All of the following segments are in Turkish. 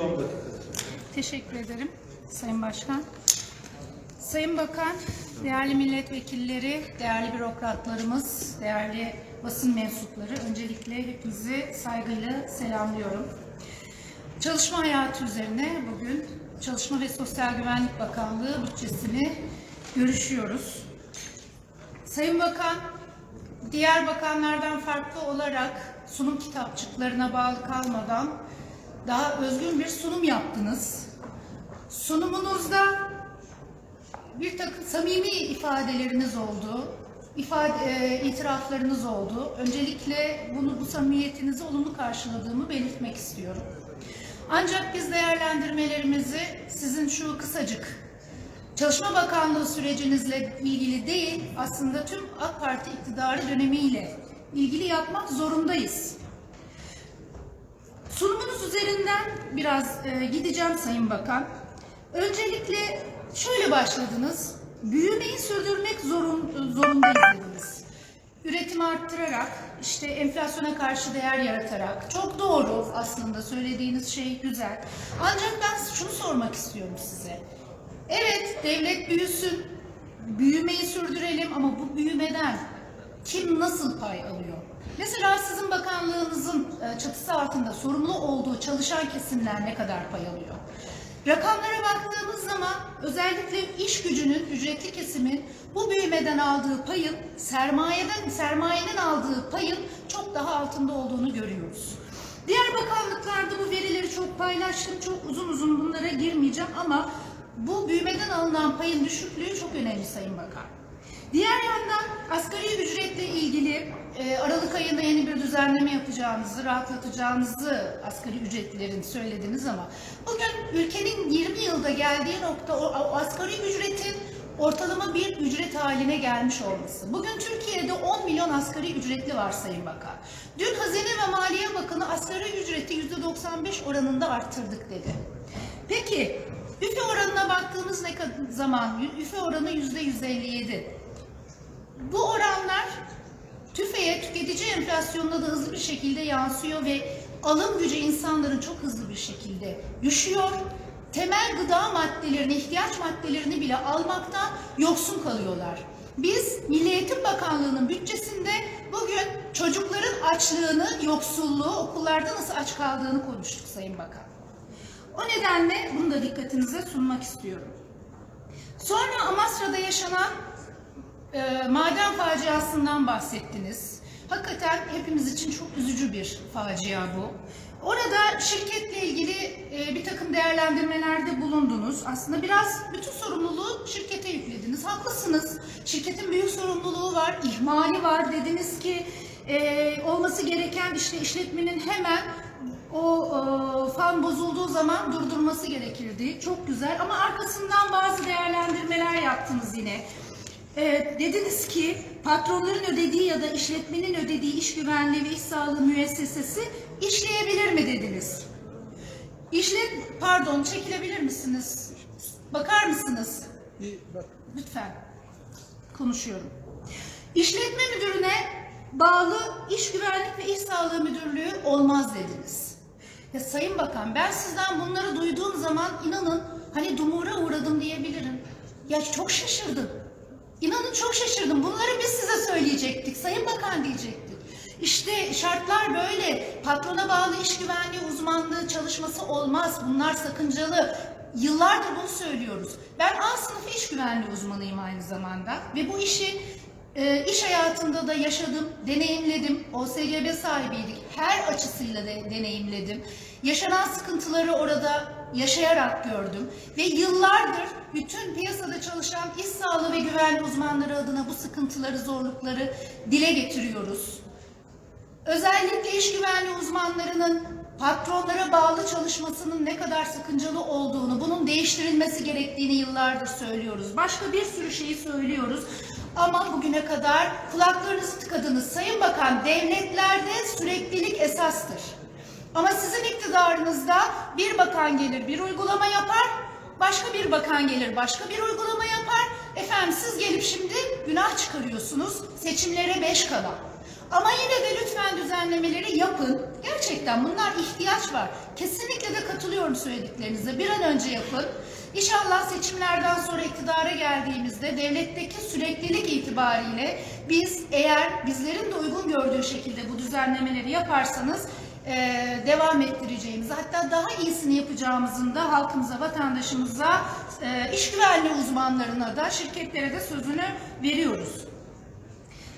10 dakika. Teşekkür ederim Sayın Başkan. Sayın Bakan, değerli milletvekilleri, değerli bürokratlarımız, değerli basın mensupları, öncelikle hepinizi saygıyla selamlıyorum. Çalışma hayatı üzerine bugün Çalışma ve Sosyal Güvenlik Bakanlığı bütçesini görüşüyoruz. Sayın Bakan, diğer bakanlardan farklı olarak sunum kitapçıklarına bağlı kalmadan daha özgün bir sunum yaptınız. Sunumunuzda bir takım samimi ifadeleriniz oldu, ifade, e, itiraflarınız oldu. Öncelikle bunu bu samimiyetinizi olumlu karşıladığımı belirtmek istiyorum. Ancak biz değerlendirmelerimizi sizin şu kısacık Çalışma Bakanlığı sürecinizle ilgili değil, aslında tüm AK Parti iktidarı dönemiyle ilgili yapmak zorundayız. Sunumunuz üzerinden biraz e, gideceğim Sayın Bakan. Öncelikle şöyle başladınız. Büyümeyi sürdürmek zorun, zorundayız dediniz. Üretimi arttırarak, işte enflasyona karşı değer yaratarak. Çok doğru aslında söylediğiniz şey güzel. Ancak ben şunu sormak istiyorum size. Evet devlet büyüsün, büyümeyi sürdürelim ama bu büyümeden kim nasıl pay alıyor? Mesela sizin bakanlığınızın e, çatısı altında sorumlu olduğu çalışan kesimler ne kadar pay alıyor? Rakamlara baktığımız zaman özellikle iş gücünün, ücretli kesimin bu büyümeden aldığı payın, sermayeden, sermayenin aldığı payın çok daha altında olduğunu görüyoruz. Diğer bakanlıklarda bu verileri çok paylaştım, çok uzun uzun bunlara girmeyeceğim ama bu büyümeden alınan payın düşüklüğü çok önemli Sayın Bakan. Diğer yandan asgari ücretle ilgili e, Aralık ayında yeni bir düzenleme yapacağınızı, rahatlatacağınızı asgari ücretlilerin söylediniz ama bugün ülkenin 20 yılda geldiği nokta o, o asgari ücretin ortalama bir ücret haline gelmiş olması. Bugün Türkiye'de 10 milyon asgari ücretli var Sayın Bakan. Dün Hazine ve Maliye Bakanı asgari ücreti %95 oranında arttırdık dedi. Peki üfe oranına baktığımız ne zaman üfe oranı %157. Bu oranlar tüfeğe, tüketici enflasyonuna da hızlı bir şekilde yansıyor ve alım gücü insanların çok hızlı bir şekilde düşüyor. Temel gıda maddelerini, ihtiyaç maddelerini bile almaktan yoksun kalıyorlar. Biz Milli Eğitim Bakanlığı'nın bütçesinde bugün çocukların açlığını, yoksulluğu, okullarda nasıl aç kaldığını konuştuk Sayın Bakan. O nedenle bunu da dikkatinize sunmak istiyorum. Sonra Amasra'da yaşanan e, maden faciasından bahsettiniz. Hakikaten hepimiz için çok üzücü bir facia bu. Orada şirketle ilgili e, bir takım değerlendirmelerde bulundunuz. Aslında biraz bütün sorumluluğu şirkete yüklediniz. Haklısınız. Şirketin büyük sorumluluğu var, ihmali var. Dediniz ki e, olması gereken işte işletmenin hemen o e, fan bozulduğu zaman durdurması gerekirdi. Çok güzel ama arkasından bazı değerlendirmeler yaptınız yine. E, dediniz ki patronların ödediği ya da işletmenin ödediği iş güvenliği ve iş sağlığı müessesesi işleyebilir mi dediniz? İşlet, pardon çekilebilir misiniz? Bakar mısınız? Lütfen. Konuşuyorum. İşletme müdürüne bağlı iş güvenlik ve iş sağlığı müdürlüğü olmaz dediniz. Ya Sayın Bakan ben sizden bunları duyduğum zaman inanın hani dumura uğradım diyebilirim. Ya çok şaşırdım. İnanın çok şaşırdım. Bunları biz size söyleyecektik. Sayın Bakan diyecektik. İşte şartlar böyle. Patrona bağlı iş güvenliği uzmanlığı çalışması olmaz. Bunlar sakıncalı. Yıllardır bunu söylüyoruz. Ben A sınıfı iş güvenliği uzmanıyım aynı zamanda. Ve bu işi e, iş hayatında da yaşadım, deneyimledim. OSGB sahibiydik. Her açısıyla de, deneyimledim. Yaşanan sıkıntıları orada yaşayarak gördüm. Ve yıllardır bütün piyasada çalışan iş sağlığı ve güvenliği uzmanları adına bu sıkıntıları, zorlukları dile getiriyoruz. Özellikle iş güvenliği uzmanlarının patronlara bağlı çalışmasının ne kadar sakıncalı olduğunu, bunun değiştirilmesi gerektiğini yıllardır söylüyoruz. Başka bir sürü şeyi söylüyoruz. Ama bugüne kadar kulaklarınızı tıkadınız. Sayın Bakan, devletlerde süreklilik esastır. Ama sizin iktidarınızda bir bakan gelir bir uygulama yapar, başka bir bakan gelir başka bir uygulama yapar. Efendim siz gelip şimdi günah çıkarıyorsunuz seçimlere beş kala. Ama yine de lütfen düzenlemeleri yapın. Gerçekten bunlar ihtiyaç var. Kesinlikle de katılıyorum söylediklerinize. Bir an önce yapın. İnşallah seçimlerden sonra iktidara geldiğimizde devletteki süreklilik itibariyle biz eğer bizlerin de uygun gördüğü şekilde bu düzenlemeleri yaparsanız eee, devam ettireceğimizi hatta daha iyisini yapacağımızın da halkımıza, vatandaşımıza, eee, iş güvenliği uzmanlarına da şirketlere de sözünü veriyoruz.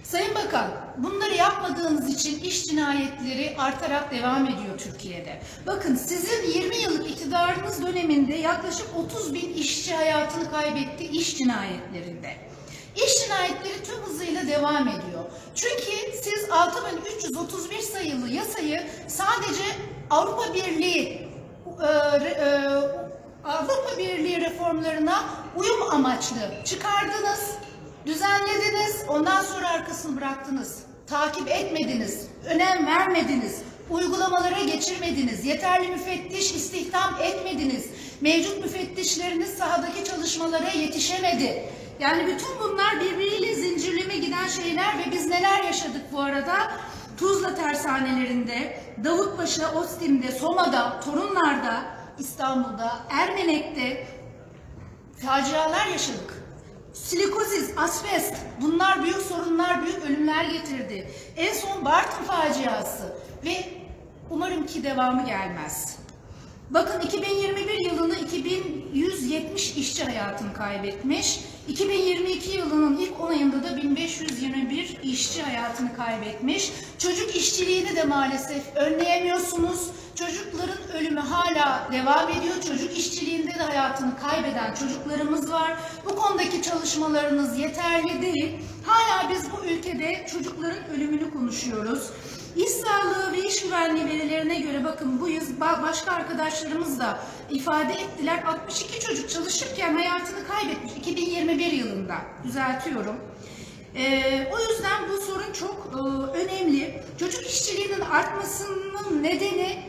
Sayın Bakan, bunları yapmadığınız için iş cinayetleri artarak devam ediyor Türkiye'de. Bakın sizin 20 yıllık iktidarınız döneminde yaklaşık 30 bin işçi hayatını kaybetti iş cinayetlerinde. İş cinayetleri tüm hızıyla devam ediyor. Çünkü siz 6331 sayılı yasayı sadece Avrupa Birliği e, e, Avrupa Birliği reformlarına uyum amaçlı çıkardınız. Düzenlediniz, ondan sonra arkasını bıraktınız. Takip etmediniz, önem vermediniz, uygulamalara geçirmediniz, yeterli müfettiş istihdam etmediniz. Mevcut müfettişleriniz sahadaki çalışmalara yetişemedi. Yani bütün bunlar birbiriyle zincirleme giden şeyler ve biz neler yaşadık bu arada? Tuzla tersanelerinde, Davutpaşa, Ostim'de, Soma'da, Torunlar'da, İstanbul'da, Ermenek'te facialar yaşadık. Silikozis, asbest bunlar büyük sorunlar, büyük ölümler getirdi. En son Bartın faciası ve umarım ki devamı gelmez. Bakın 2021 yılını 2170 işçi hayatını kaybetmiş. 2022 yılının ilk 10 ayında da 1521 işçi hayatını kaybetmiş. Çocuk işçiliğini de maalesef önleyemiyorsunuz. Çocukların ölümü hala devam ediyor. Çocuk işçiliğinde de hayatını kaybeden çocuklarımız var. Bu konudaki çalışmalarınız yeterli değil. Hala biz bu ülkede çocukların ölümünü konuşuyoruz. İş sağlığı ve iş güvenliği verilerine göre bakın bu yıl ba- başka arkadaşlarımız da ifade ettiler. 62 çocuk çalışırken hayatını kaybetmiş 2021 yılında. Düzeltiyorum. Ee, o yüzden bu sorun çok e, önemli. Çocuk işçiliğinin artmasının nedeni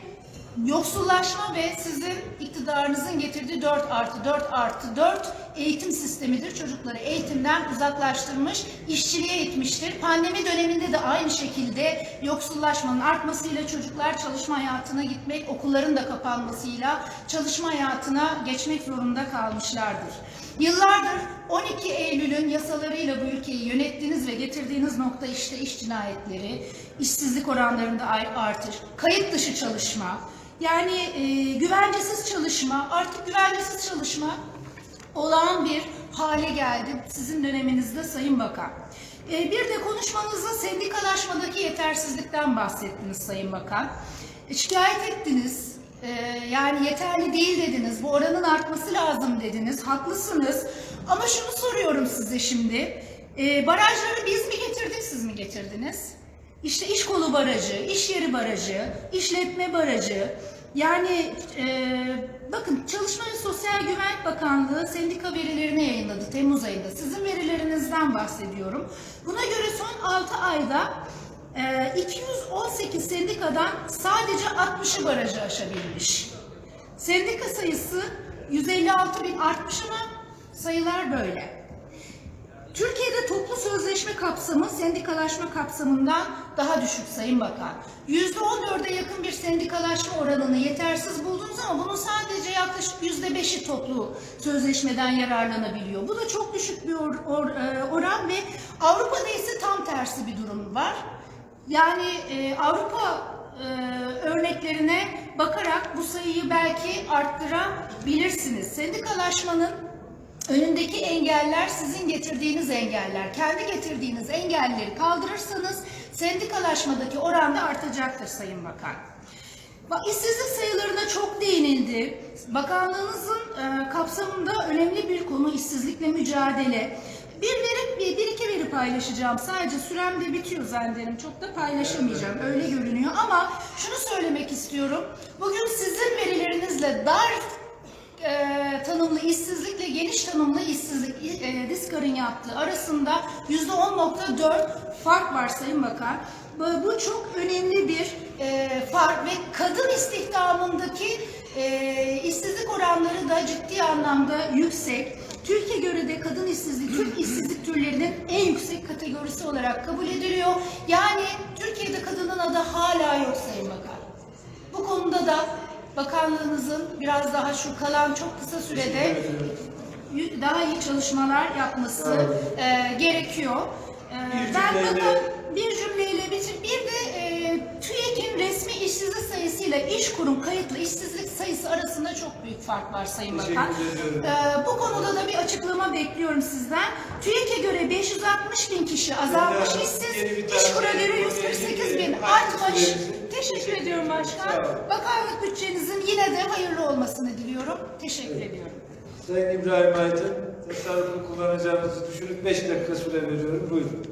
yoksullaşma ve sizin iktidarınızın getirdiği 4 artı 4 artı 4 eğitim sistemidir. Çocukları eğitimden uzaklaştırmış, işçiliğe itmiştir. Pandemi döneminde de aynı şekilde yoksullaşmanın artmasıyla çocuklar çalışma hayatına gitmek, okulların da kapanmasıyla çalışma hayatına geçmek zorunda kalmışlardır. Yıllardır 12 Eylül'ün yasalarıyla bu ülkeyi yönettiniz ve getirdiğiniz nokta işte iş cinayetleri, işsizlik oranlarında artış, kayıt dışı çalışma, yani e, güvencesiz çalışma, artık güvencesiz çalışma olağan bir hale geldi sizin döneminizde Sayın Bakan. E, bir de konuşmanızda sendikalaşmadaki yetersizlikten bahsettiniz Sayın Bakan. E, şikayet ettiniz. E, yani yeterli değil dediniz. Bu oranın artması lazım dediniz. Haklısınız. Ama şunu soruyorum size şimdi. E, barajları biz mi getirdik, siz mi getirdiniz? İşte iş kolu barajı, iş yeri barajı, işletme barajı. Yani e, bakın Çalışma ve Sosyal Güvenlik Bakanlığı sendika verilerini yayınladı Temmuz ayında. Sizin verilerinizden bahsediyorum. Buna göre son 6 ayda e, 218 sendikadan sadece 60'ı barajı aşabilmiş. Sendika sayısı 156 bin artmış ama sayılar böyle. Türkiye'de toplu sözleşme kapsamı sendikalaşma kapsamından daha düşük Sayın Bakan. %14'e yakın bir sendikalaşma oranını yetersiz buldunuz ama bunun sadece yaklaşık %5'i toplu sözleşmeden yararlanabiliyor. Bu da çok düşük bir or- or- e, oran ve Avrupa'da ise tam tersi bir durum var. Yani e, Avrupa e, örneklerine bakarak bu sayıyı belki arttırabilirsiniz. Sendikalaşmanın Önündeki engeller sizin getirdiğiniz engeller. Kendi getirdiğiniz engelleri kaldırırsanız sendikalaşmadaki oran da artacaktır Sayın Bakan. Bak, işsizlik sayılarına çok değinildi. Bakanlığınızın e, kapsamında önemli bir konu işsizlikle mücadele. Bir veri, bir iki veri paylaşacağım. Sadece sürem de bitiyor zannederim. Çok da paylaşamayacağım. Öyle görünüyor. Ama şunu söylemek istiyorum. Bugün sizin verilerinizle dar e, tanımlı işsizlikle geniş tanımlı işsizlik e, Diskar'ın yaptığı arasında %10.4 fark var Sayın Bakan. Bu, çok önemli bir e, fark ve kadın istihdamındaki e, işsizlik oranları da ciddi anlamda yüksek. TÜİK'e göre de kadın işsizliği Türk işsizlik türlerinin en yüksek kategorisi olarak kabul ediliyor. Yani Türkiye'de kadının adı hala yok Sayın Bakan. Bu konuda da bakanlığınızın biraz daha şu kalan çok kısa sürede daha iyi çalışmalar yapması e, gerekiyor. E, ben bakın bir cümleyle bitir. Bir de e, TÜİK'in resmi işsizlik sayısıyla iş kurum kayıtlı işsizlik sayısı arasında çok büyük fark var Sayın Bakan. E, bu konuda da bir açıklama bekliyorum sizden. TÜİK'e göre 560 bin kişi azalmış işsiz, iş kura göre konuya 148 bin artmış. Teşekkür ediyorum başkan. Bakanlık bütçenizin yine de hayırlı olmasını diliyorum. Teşekkür ediyorum. Sayın İbrahim Aydın, tasarrufu kullanacağınızı düşünüp 5 dakika süre veriyorum. Buyurun.